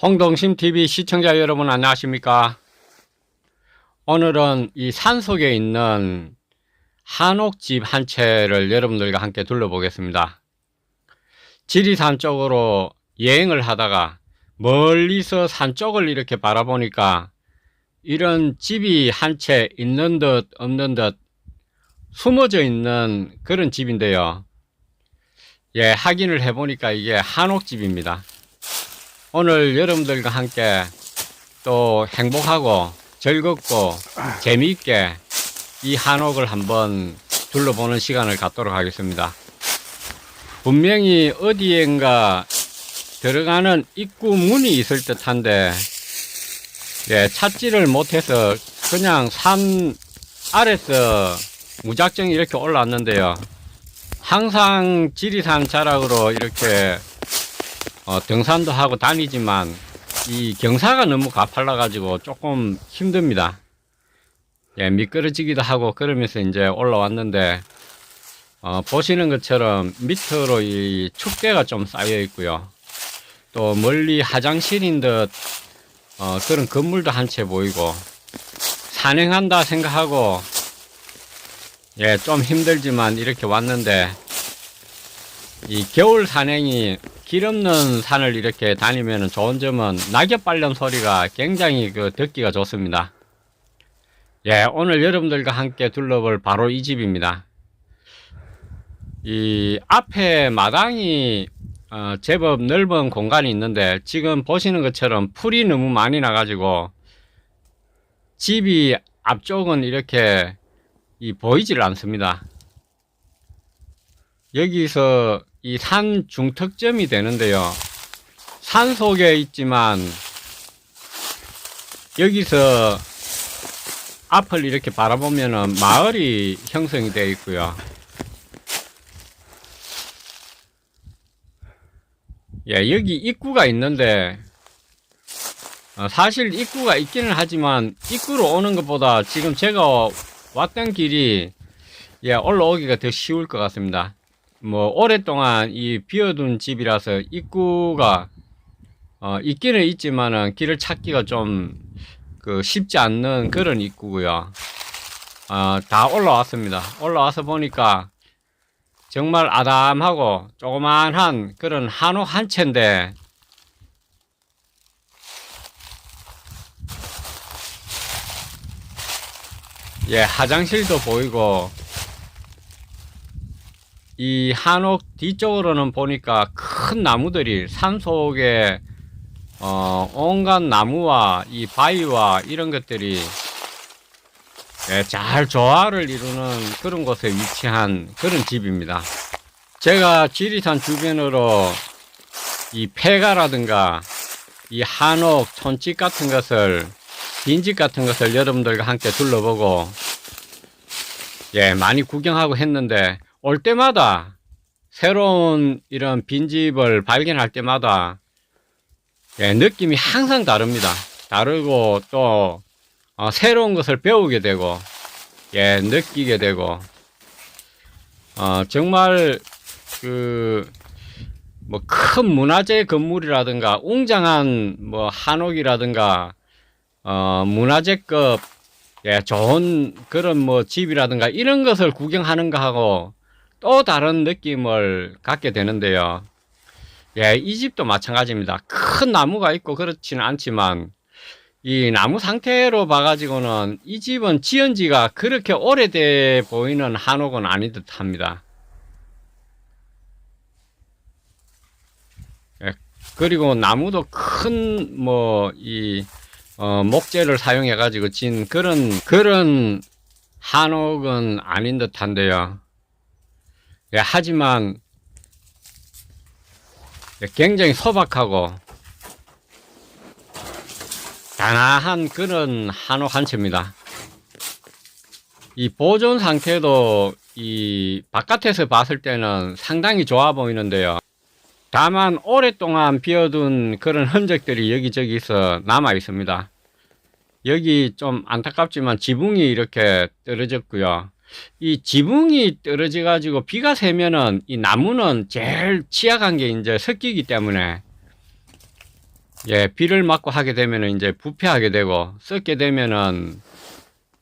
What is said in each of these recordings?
홍동심TV 시청자 여러분 안녕하십니까? 오늘은 이 산속에 있는 한옥집 한 채를 여러분들과 함께 둘러보겠습니다. 지리산 쪽으로 여행을 하다가 멀리서 산 쪽을 이렇게 바라보니까 이런 집이 한 채 있는 듯 없는 듯 숨어져 있는 그런 집인데요. 예, 확인을 해보니까 이게 한옥집입니다. 오늘 여러분들과 함께 또 행복하고 즐겁고 재미있게 이 한옥을 한번 둘러보는 시간을 갖도록 하겠습니다. 분명히 어디엔가 들어가는 입구 문이 있을 듯한데 예, 찾지를 못해서 그냥 산 아래서 무작정 이렇게 올라왔는데요. 항상 지리산 자락으로 이렇게 어, 등산도 하고 다니지만 이 경사가 너무 가팔라 가지고 조금 힘듭니다. 예, 미끄러지기도 하고 그러면서 이제 올라왔는데 어, 보시는 것처럼 밑으로 이 축대가 좀 쌓여 있고요. 또 멀리 화장실인 듯 어, 그런 건물도 한 채 보이고 산행한다 생각하고 예, 좀 힘들지만 이렇게 왔는데 이 겨울 산행이 길 없는 산을 이렇게 다니면 좋은 점은 낙엽 발령 소리가 굉장히 그 듣기가 좋습니다. 예, 오늘 여러분들과 함께 둘러볼 바로 이 집입니다. 이 앞에 마당이 어, 제법 넓은 공간이 있는데 지금 보시는 것처럼 풀이 너무 많이 나가지고 집이 앞쪽은 이렇게 이 보이질 않습니다. 여기서 이 산 중턱점이 되는데요. 산 속에 있지만 여기서 앞을 이렇게 바라보면은 마을이 형성이 되어 있고요. 예, 여기 입구가 있는데 어, 사실 입구가 있기는 하지만 입구로 오는 것보다 지금 제가 왔던 길이 예, 올라오기가 더 쉬울 것 같습니다. 뭐 오랫동안 이 비어둔 집이라서 입구가 어, 있기는 있지만은 길을 찾기가 좀 그 쉽지 않는 그런 입구고요. 어, 다 올라왔습니다. 올라와서 보니까 정말 아담하고 조그만한 그런 한옥 한 채인데 예, 화장실도 보이고 이 한옥 뒤쪽으로는 보니까 큰 나무들이 산 속에 어, 온갖 나무와 이 바위와 이런 것들이 예, 잘 조화를 이루는 그런 곳에 위치한 그런 집입니다. 제가 지리산 주변으로 이 폐가라든가 이 한옥, 촌집 같은 것을 빈집 같은 것을 여러분들과 함께 둘러보고 예, 많이 구경하고 했는데 올 때마다 새로운 이런 빈집을 발견할 때마다 예, 느낌이 항상 다릅니다. 다르고 또 어, 새로운 것을 배우게 되고 예, 느끼게 되고 어, 정말 그 뭐 큰 문화재 건물이라든가 웅장한 뭐 한옥이라든가 어, 문화재급 예, 좋은 그런 뭐 집이라든가 이런 것을 구경하는 거하고 또 다른 느낌을 갖게 되는데요. 예, 이 집도 마찬가지입니다. 큰 나무가 있고 그렇지는 않지만 이 나무 상태로 봐가지고는 이 집은 지은 지가 그렇게 오래돼 보이는 한옥은 아닌 듯 합니다. 예, 그리고 나무도 큰, 뭐, 이, 어, 목재를 사용해가지고 진 그런, 그런 한옥은 아닌 듯 한데요. 예, 하지만, 예, 굉장히 소박하고, 단아한 그런 한옥 한 채입니다. 이 보존 상태도 이 바깥에서 봤을 때는 상당히 좋아 보이는데요. 다만 오랫동안 비어둔 그런 흔적들이 여기저기서 남아 있습니다. 여기 좀 안타깝지만 지붕이 이렇게 떨어졌고요. 이 지붕이 떨어져 가지고 비가 새면은 이 나무는 제일 취약한 게 이제 섞이기 때문에 예, 비를 맞고 하게 되면은 이제 부패하게 되고 썩게 되면은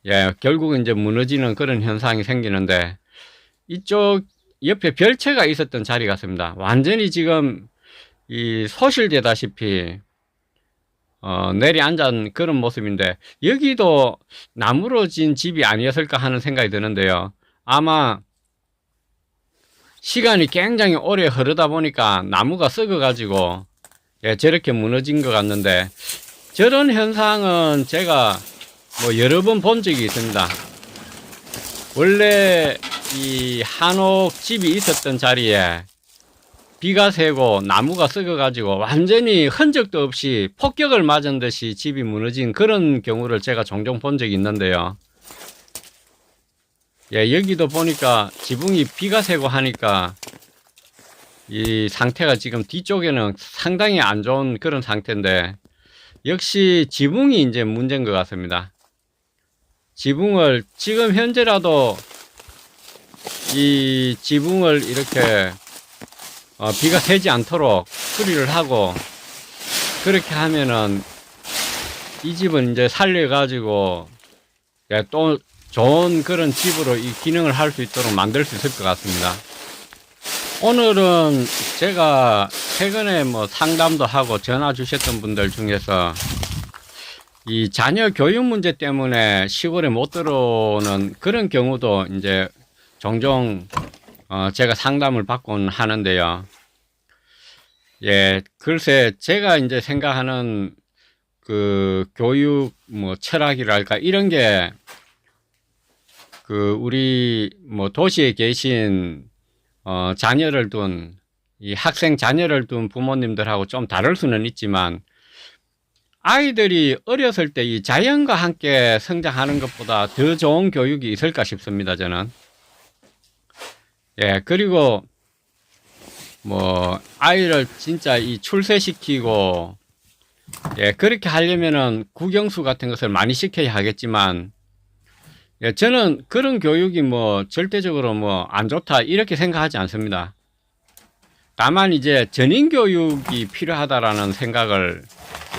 예, 결국은 이제 무너지는 그런 현상이 생기는데 이쪽 옆에 별채가 있었던 자리 같습니다. 완전히 지금 이 소실되다시피 어, 내려앉은 그런 모습인데 여기도 나무로 진 집이 아니었을까 하는 생각이 드는데요. 아마 시간이 굉장히 오래 흐르다 보니까 나무가 썩어가지고 예, 저렇게 무너진 것 같는데 저런 현상은 제가 뭐 여러 번 본 적이 있습니다. 원래 이 한옥 집이 있었던 자리에 비가 새고 나무가 썩어가지고 완전히 흔적도 없이 폭격을 맞은 듯이 집이 무너진 그런 경우를 제가 종종 본 적이 있는데요. 예, 여기도 보니까 지붕이 비가 새고 하니까 이 상태가 지금 뒤쪽에는 상당히 안 좋은 그런 상태인데 역시 지붕이 이제 문제인 것 같습니다. 지붕을 지금 현재라도 이 지붕을 이렇게 어, 비가 새지 않도록 수리를 하고 그렇게 하면은 이 집은 이제 살려가지고 예, 또 좋은 그런 집으로 이 기능을 할 수 있도록 만들 수 있을 것 같습니다. 오늘은 제가 최근에 뭐 상담도 하고 전화 주셨던 분들 중에서 이 자녀 교육 문제 때문에 시골에 못 들어오는 그런 경우도 이제 종종 어 제가 상담을 받곤 하는데요. 예, 글쎄 제가 이제 생각하는 그 교육 뭐 철학이랄까 이런 게 그 우리 뭐 도시에 계신 어 자녀를 둔 이 학생 자녀를 둔 부모님들하고 좀 다를 수는 있지만 아이들이 어렸을 때 이 자연과 함께 성장하는 것보다 더 좋은 교육이 있을까 싶습니다, 저는. 예, 그리고 뭐 아이를 진짜 이 출세시키고 예, 그렇게 하려면은 국영수 같은 것을 많이 시켜야 하겠지만 예, 저는 그런 교육이 뭐 절대적으로 뭐 안 좋다 이렇게 생각하지 않습니다. 다만 이제 전인 교육이 필요하다라는 생각을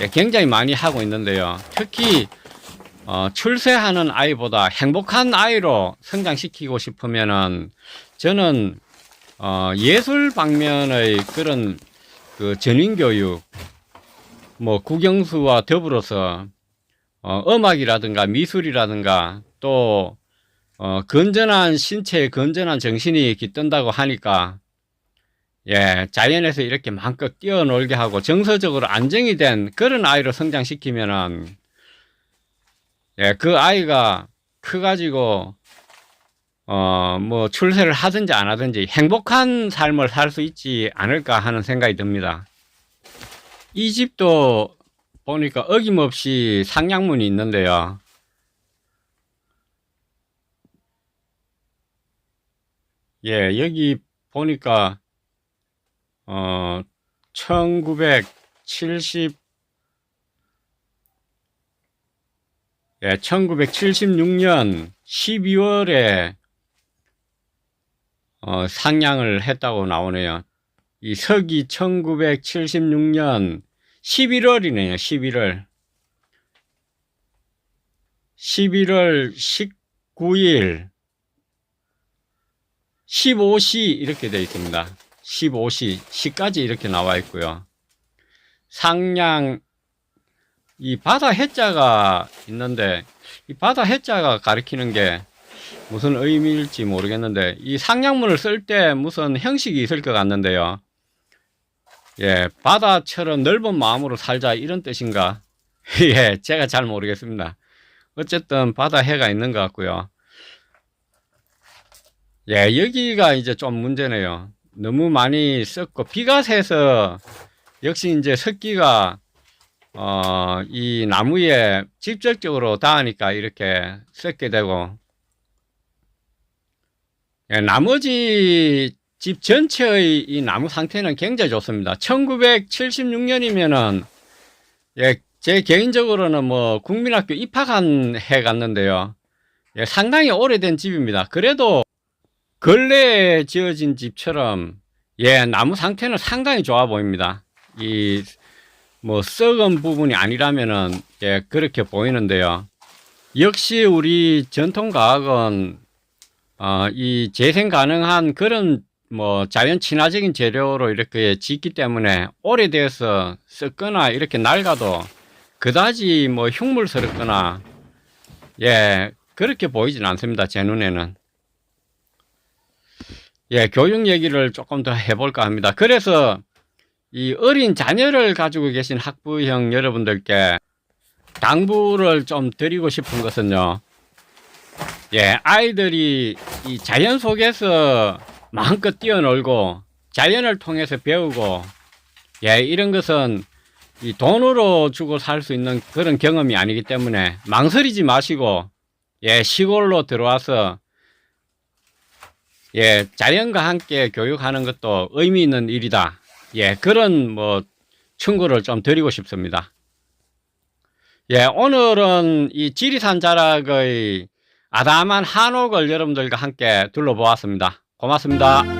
예, 굉장히 많이 하고 있는데요. 특히 어, 출세하는 아이보다 행복한 아이로 성장시키고 싶으면은 저는 어, 예술 방면의 그런 그 전인 교육, 뭐 국영수와 더불어서 어, 음악이라든가 미술이라든가 또 어, 건전한 신체, 건전한 정신이 깃든다고 하니까 예, 자연에서 이렇게 마음껏 뛰어놀게 하고 정서적으로 안정이 된 그런 아이로 성장시키면은 예, 그 아이가 커가지고 어, 뭐 출세를 하든지 안 하든지 행복한 삶을 살 수 있지 않을까 하는 생각이 듭니다. 이 집도 보니까 어김없이 상량문이 있는데요. 예, 여기 보니까 어 1970 예, 1976년 12월에 어, 상향을 했다고 나오네요. 이 서기 1976년 11월이네요. 11월. 11월 19일 15시 이렇게 되어 있습니다. 15시, 시까지 이렇게 나와 있고요. 상량 이 바다 해자가 있는데 이 바다 해자가 가리키는 게 무슨 의미일지 모르겠는데 이 상량문을 쓸 때 무슨 형식이 있을 것 같는데요. 예, 바다처럼 넓은 마음으로 살자 이런 뜻인가? 예, 제가 잘 모르겠습니다. 어쨌든 바다 해가 있는 것 같고요. 예, 여기가 이제 좀 문제네요. 너무 많이 썼고 비가 새서 역시 이제 습기가 어, 이 나무에 직접적으로 닿으니까 이렇게 썩게 되고 예, 나머지 집 전체의 이 나무 상태는 굉장히 좋습니다. 1976년이면은 예, 제 개인적으로는 뭐 국민학교 입학한 해 갔는데요. 예, 상당히 오래된 집입니다. 그래도 근래에 지어진 집처럼 예, 나무 상태는 상당히 좋아 보입니다. 이 뭐 썩은 부분이 아니라면은 예, 그렇게 보이는데요. 역시 우리 전통 과학은 어, 이 재생 가능한 그런 뭐 자연 친화적인 재료로 이렇게 짓기 때문에 오래돼서 썩거나 이렇게 낡아도 그다지 뭐 흉물스럽거나 예 그렇게 보이진 않습니다 제 눈에는 예 교육 얘기를 조금 더 해볼까 합니다 그래서 이 어린 자녀를 가지고 계신 학부형 여러분들께 당부를 좀 드리고 싶은 것은요. 예 아이들이 이 자연 속에서 마음껏 뛰어놀고 자연을 통해서 배우고 예 이런 것은 이 돈으로 주고 살 수 있는 그런 경험이 아니기 때문에 망설이지 마시고 예 시골로 들어와서 예 자연과 함께 교육하는 것도 의미 있는 일이다 예 그런 뭐 충고를 좀 드리고 싶습니다 예 오늘은 이 지리산 자락의 아담한 한옥을 여러분들과 함께 둘러보았습니다 고맙습니다.